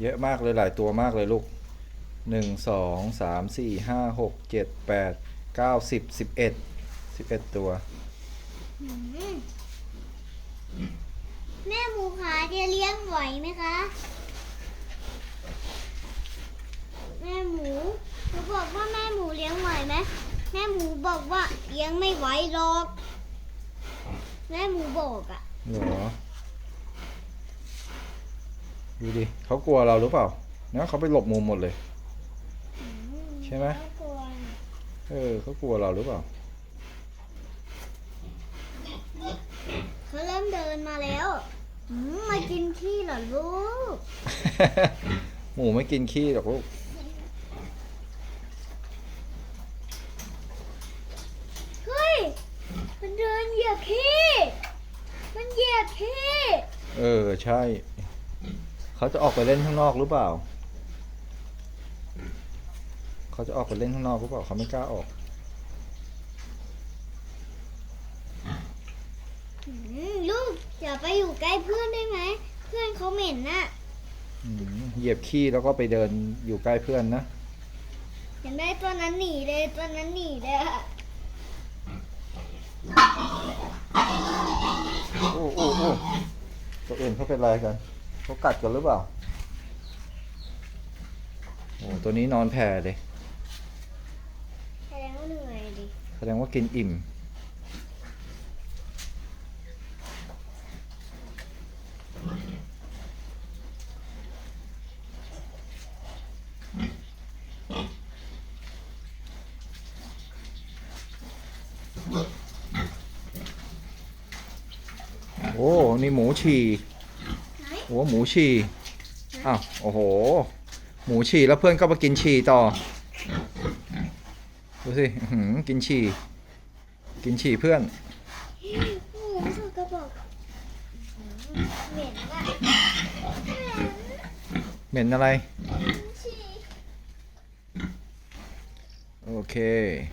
เยอะมากเลยหลายตัวมากเลยลูกหนึ่งสองสามสี่ห้าหกเจ็ดแปดเก้าสิบสิบเอ็ดสิบเอ็ดตัวอืมแม่หมูขาจะเลี้ยงไหวไหมคะ แม่หมูหนูบอกว่าแม่หมูเลี้ยงไหวไหมแม่หมูบอกว่าเลี้ยงไม่ไหวหรอก แม่หมูบอกอะเหรอ ดูดิเขากลัวเราหรือเปล่านะเขาไปหลบมุมหมดเลยอืใช่ไหม น่ากลัวเออเขากลัวเราหรือเปล่า เขาเริ่มเดินมาแล้วอืมมากินขี้เหรอลูก หมูไม่กินขี้หรอกลูกเฮ้ย มันเดินเหยียบขี้มันเหยียบขี้เออใช่ เขาจะออกไปเล่นข้างนอกหรือเปล่า เขาจะออกไปเล่นข้างนอกหรือเปล่าเขาไม่กล้าออก อืมลูกอย่าไปอยู่ใกล้เพื่อนได้ไหม เพื่อนเขาเหม็นน่ะอืมเหยียบขี้แล้วก็ไปเดินอยู่ใกล้เพื่อนนะ เห็นได้ตัวนั้นหนีเลยตัวนั้นหนีเลยอะโอ้โอ้โอ้ตัวอื่นเขาเป็นอะไรกัน เขากัดกันหรือเปล่า โอ้ตัวนี้นอนแผ่เลย แสดงว่าเหนื่อยดิแสดงว่ากินอิ่ม โอ้ นี่หมูฉี่ไหนโอ้หมูฉี่อ้าวโอ้โห หมูฉี่แล้วเพื่อนก็มากินฉี่ต่อดูสิหือกินฉี่กินฉี่เพื่อนเหม็นว่ะเหม็นเหม็นอะไร โอเค